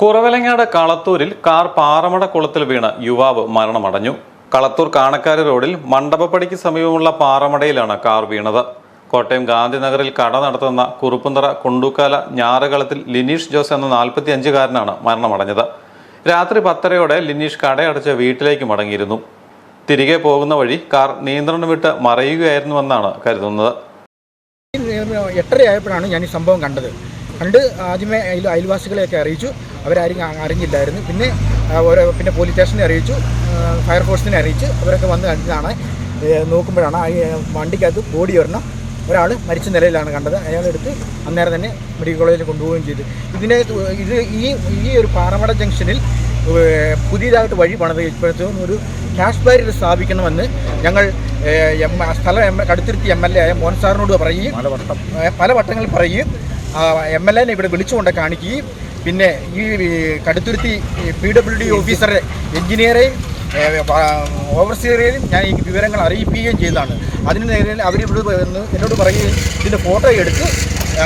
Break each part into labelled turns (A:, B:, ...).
A: Kuravilangad കളത്തൂരിൽ car പാറമട കുളത്തിൽ വീണ് യുവാവ് മരണമടഞ്ഞു. കളത്തൂർ കാണക്കാരി റോഡിൽ മണ്ഡപപ്പടിക്ക് സമീപമുള്ള പാറമടയിലാണ് കാർ വീണത്. കോട്ടയം ഗാന്ധിനഗറിൽ കട നടത്തുന്ന കുറുപ്പുന്തറ കുണ്ടൂക്കാല ഞാറുകളത്തിൽ ലിനീഷ് ജോസ് എന്ന നാൽപ്പത്തി അഞ്ചുകാരനാണ് മരണമടഞ്ഞത്. രാത്രി പത്തരയോടെ ലിനീഷ് കടയടച്ച് വീട്ടിലേക്ക് മടങ്ങിയിരുന്നു. തിരികെ പോകുന്ന വഴി കാർ നിയന്ത്രണം വിട്ട് മറയുകയായിരുന്നുവെന്നാണ് കരുതുന്നത്.
B: എട്ടരയായപ്പോഴാണ് ഞാൻ ഈ സംഭവം കണ്ടത്. കണ്ട് ആദ്യമേ അയൽ അയൽവാസികളെയൊക്കെ അറിയിച്ചു. അവരാരും അറിഞ്ഞില്ലായിരുന്നു. പിന്നെ ഓരോ പിന്നെ പോലീസ് സ്റ്റേഷനെ അറിയിച്ചു. ഫയർഫോഴ്സിനെ അറിയിച്ചു അവരൊക്കെ വന്ന് കണ്ടതാണ് നോക്കുമ്പോഴാണ് ആ വണ്ടിക്കകത്ത് ബോഡി ഒരെണ്ണം ഒരാൾ മരിച്ച നിലയിലാണ് കണ്ടത്. അയാളെടുത്ത് അന്നേരം തന്നെ മെഡിക്കൽ കോളേജിൽ കൊണ്ടുപോവുകയും ചെയ്തു. ഇതിനെ ഇത് ഈ ഈ ഒരു പാറമട ജംഗ്ഷനിൽ പുതിയതായിട്ട് വഴി പണിത് ഇപ്പോഴത്തെ ഒരു ക്യാഷ് ബാരിയർ സ്ഥാപിക്കണമെന്ന് ഞങ്ങൾ എം സ്ഥലം M Kaduthuruthy M L A ആയ മോഹൻ സാറിനോട് പറയുകയും പല വട്ടങ്ങളിൽ പറയുകയും എം എൽ എനെ ഇവിടെ വിളിച്ചുകൊണ്ട് കാണിക്കുകയും പിന്നെ ഈ കടുത്തുരുത്തി പി ഡബ്ല്യു ഡി ഓഫീസറെ എഞ്ചിനീയറെയും ഓവർസിയറെയും ഞാൻ ഈ വിവരങ്ങൾ അറിയിക്കുകയും ചെയ്തതാണ്. അതിന് നേരെ അവരിവിടെ വന്ന് എന്നോട് പറയുകയും ഇതിന്റെ ഫോട്ടോ എടുത്ത്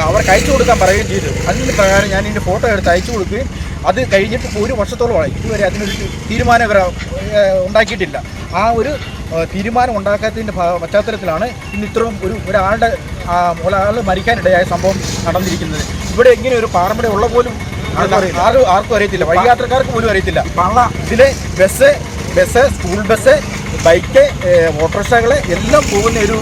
B: അവർക്ക് അയച്ചു കൊടുക്കാൻ പറയുകയും ചെയ്തു. അതിന് പ്രകാരം ഞാൻ ഇതിന്റെ ഫോട്ടോ എടുത്ത് അയച്ചു കൊടുക്കുകയും അത് കഴിഞ്ഞിട്ട് ഒരു വർഷത്തോളമായി ഇതുവരെ അതിനൊരു തീരുമാനം ഇവർ ഉണ്ടാക്കിയിട്ടില്ല. ആ ഒരു തീരുമാനം ഉണ്ടാക്കാത്തതിന്റെ പശ്ചാത്തലത്തിലാണ് ഇന്ന് ഇത്രയും ഒരു ഒരാളുടെ ഒരാൾ മരിക്കാനിടയായ സംഭവം നടന്നിരിക്കുന്നത്. ഇവിടെ ഇങ്ങനെ ഒരു പാറമ്പട ഉള്ള പോലും ആരും ആർക്കും അറിയത്തില്ല. വഴിയാത്രക്കാർക്ക് പോലും അറിയത്തില്ല. ഇതിലെ bus bus school bus bike ഓട്ടോറിക്ഷകൾ എല്ലാം പോകുന്ന ഒരു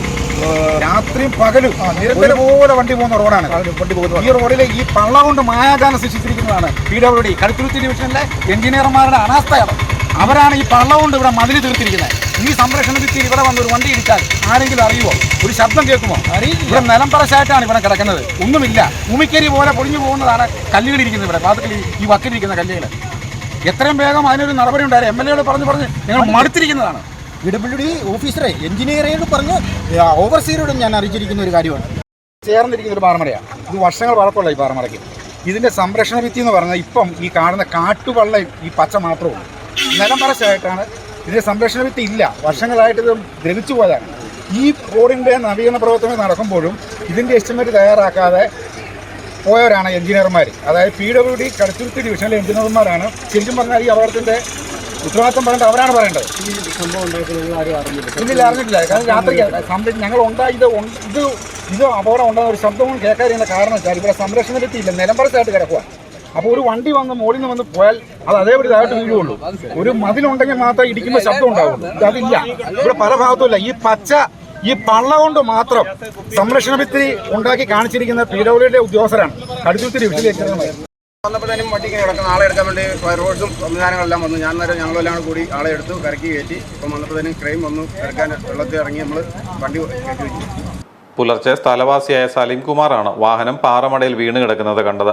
B: രാത്രിയും പകലും നിരന്തരം പോലെ വണ്ടി പോകുന്ന റോഡാണ്. വണ്ടി പോകുന്നത് ഈ റോഡിലെ ഈ പള്ള കൊണ്ട് മായാജാലം സൃഷ്ടിച്ചിരിക്കുന്നതാണ് പി ഡബ്ല്യു ഡി. കടുത്തുരുത്തി ഡിവിഷനിലെ എഞ്ചിനീയർമാരുടെ അനാസ്ഥയാണ് അവരാണ് ഈ പള്ള കൊണ്ട് ഇവിടെ മതിൽ തീർത്തിരിക്കുന്നത്. ഈ സംരക്ഷണ ഭിത്തിയിൽ ഇവിടെ വന്ന് ഒരു വണ്ടി ഇടിച്ചാൽ ആരെങ്കിലും അറിയുമോ ഒരു ശബ്ദം കേൾക്കുമോ? ഇവിടെ നിലംപറശായിട്ടാണ് ഇവിടെ കിടക്കുന്നത്. ഒന്നുമില്ല. ഉമിക്കരി പോലെ പൊളിഞ്ഞു പോകുന്നതാണ് കല്ലുകൾ ഇരിക്കുന്നത് ഇവിടെ. പാത്രത്തിൽ ഈ വക്കിലിരിക്കുന്ന കല്ലുകൾ. എത്രയും വേഗം അതിനൊരു നടപടി ഉണ്ടായിരുന്നു എം എൽ എയോട് പറഞ്ഞ് പറഞ്ഞ് ഞങ്ങൾ മടുത്തിരിക്കുന്നതാണ്. ഇ ഡബ്ല്യു ഡി ഓഫീസറെ എഞ്ചിനീയറോട് പറഞ്ഞ് ഓവർസീറോടും ഞാൻ അറിയിച്ചിരിക്കുന്ന ഒരു കാര്യമാണ്. ചേർന്നിരിക്കുന്ന ഒരു പാറമടയാണ്. ഇത് വർഷങ്ങൾ വളർപ്പുള്ള ഈ പാറമടയ്ക്ക്. ഇതിന്റെ സംരക്ഷണ ഭിത്തി എന്ന് പറഞ്ഞാൽ ഇപ്പം ഈ കാണുന്ന കാട്ടുവള്ളയും ഈ പച്ച മാത്രമേ ഉള്ളൂ നിലംപറശായിട്ടാണ് ഇതിന്റെ സംരക്ഷണ വിത്ത് ഇല്ല. വർഷങ്ങളായിട്ട് ഇത് ദ്രവിച്ചു പോയതാണ്. ഈ റോഡിന്റെ നവീകരണ പ്രവർത്തനങ്ങൾ നടക്കുമ്പോഴും ഇതിന്റെ എസ്റ്റിമേറ്റ് തയ്യാറാക്കാതെ പോയവരാണ് എഞ്ചിനീയർമാർ അതായത് പി ഡബ്ല്യു ഡി കടുത്തുരുത്തി ഡിവിഷനിലെ എഞ്ചിനീയർമാരാണ്. ശരിക്കും പറഞ്ഞാൽ ഈ അപകടത്തിന്റെ ഉത്തരവാദിത്തം പറയേണ്ടത് അവരാണ് പറയേണ്ടത്. ഇന്നില്ല അറിഞ്ഞിട്ടില്ല. കാരണം രാത്രി സംരക്ഷണം ഞങ്ങൾ ഉണ്ടായി ഇത് ഇത് ഇത് അപകടം ഉണ്ടാകുന്ന ഒരു ശബ്ദവും കേൾക്കാതിരുന്ന കാരണം വെച്ചാൽ ഇവിടെ സംരക്ഷണ ഇല്ല. നിലമ്പറത്തായിട്ട് കിടക്കുക അപ്പോൾ ഒരു വണ്ടി വന്ന് മുകളിൽ നിന്ന് വന്ന് പോയാൽ അത് അതേപടി ഇതായിട്ട് വീഴുള്ളൂ ഒരു മതിലുണ്ടെങ്കിൽ മാത്രമേ ഇടിക്കുമ്പോൾ ശബ്ദം ഉണ്ടാവുള്ളൂ. അതില്ല. ഇവിടെ പല ഭാഗത്തുമില്ല. ഈ പച്ച ഈ പള്ള കൊണ്ട് മാത്രം സംരക്ഷണ ഭിത്തി ഉണ്ടാക്കി കാണിച്ചിരിക്കുന്ന പി ഡബ്ല്യുഡിയുടെ ഉദ്യോഗസ്ഥരാണ്. കടുത്തുരുത്തി ഡിവിഷനിലേക്ക്
C: വന്നപ്പോഴത്തേനും വണ്ടി ഇങ്ങനെ കിടക്കുന്ന. ആളെ എടുക്കാൻ വേണ്ടി ഫയർഫോഴ്സും സംവിധാനങ്ങളെല്ലാം വന്നു. ഞാൻ നേരം ഞങ്ങളെല്ലാം കൂടി ആളെ എടുത്തു കരക്കി കയറ്റി. ഇപ്പം വന്നപ്പോഴത്തേനും ക്രെയിം വന്നു. കിടക്കാൻ വെള്ളത്തിൽ ഇറങ്ങി നമ്മൾ വണ്ടി കയറ്റി വെച്ചു.
A: പുലർച്ചെ സ്ഥലവാസിയായ സലീം കുമാറാണ് വാഹനം പാറമടയിൽ വീണ് കിടക്കുന്നത് കണ്ടത്.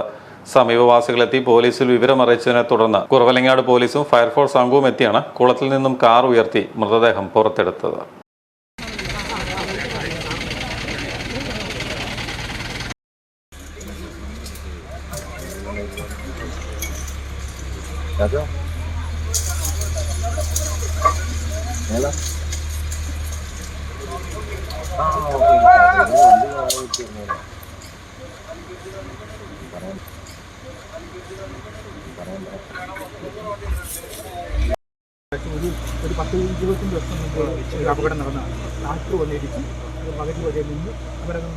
A: സമീപവാസികളെത്തി പോലീസിൽ വിവരമറിയിച്ചതിനെ തുടർന്ന് കുറവലങ്ങാട് പോലീസും ഫയർഫോഴ്സ് സംഘവും എത്തിയാണ് കുളത്തിൽ നിന്നും കാർ ഉയർത്തി മൃതദേഹം പുറത്തെടുത്തത്.
B: ഒരു ഒരു പത്ത് ഇരുപത്തഞ്ച് വർഷം മുമ്പ് അപകടം നടന്നതാണ് ട്രാക്ടർ വന്നിടിച്ച് പകുതി വരെ നിന്ന് അവരൊക്കെ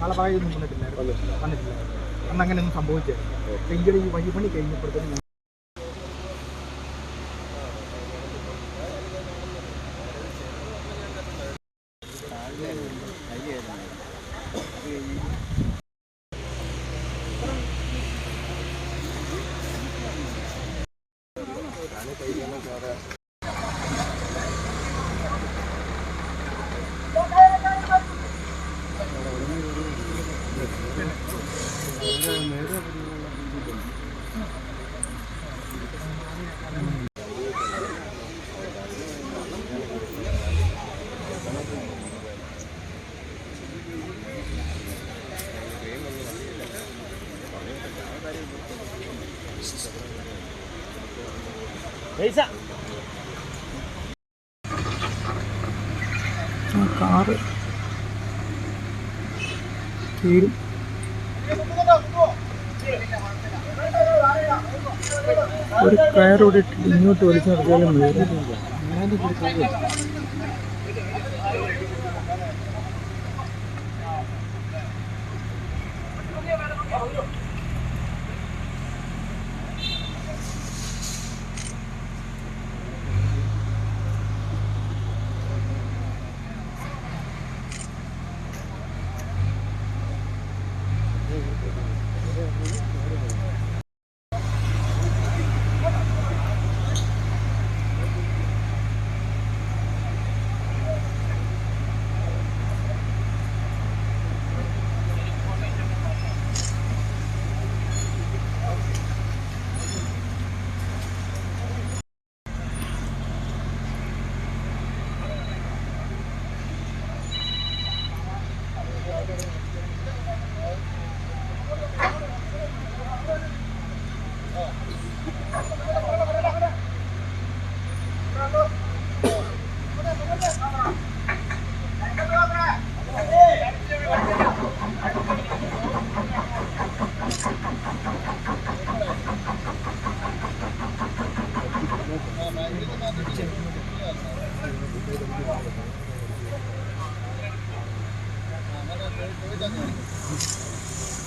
B: നാളെ പറയുന്നു വന്നിട്ടില്ലായിരുന്നു വന്നിട്ടില്ലായിരുന്നു അന്ന് അങ്ങനെയൊന്നും സംഭവിച്ചായിരുന്നു എങ്കിലും ഈ വഴിപണി 可以点个小的 കാറ് തീരും.
D: ഒരു കയറോടെ ഇങ്ങോട്ട് വലിച്ചു നടത്തിയാലും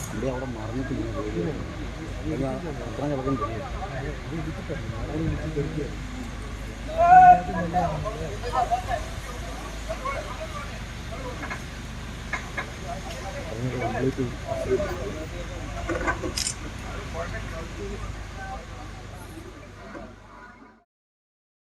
D: ഇവിടെ അവിടെ മറിഞ്ഞിട്ട് ഇങ്ങനെ അത്ര കിടക്കും കംപ്ലീറ്റ്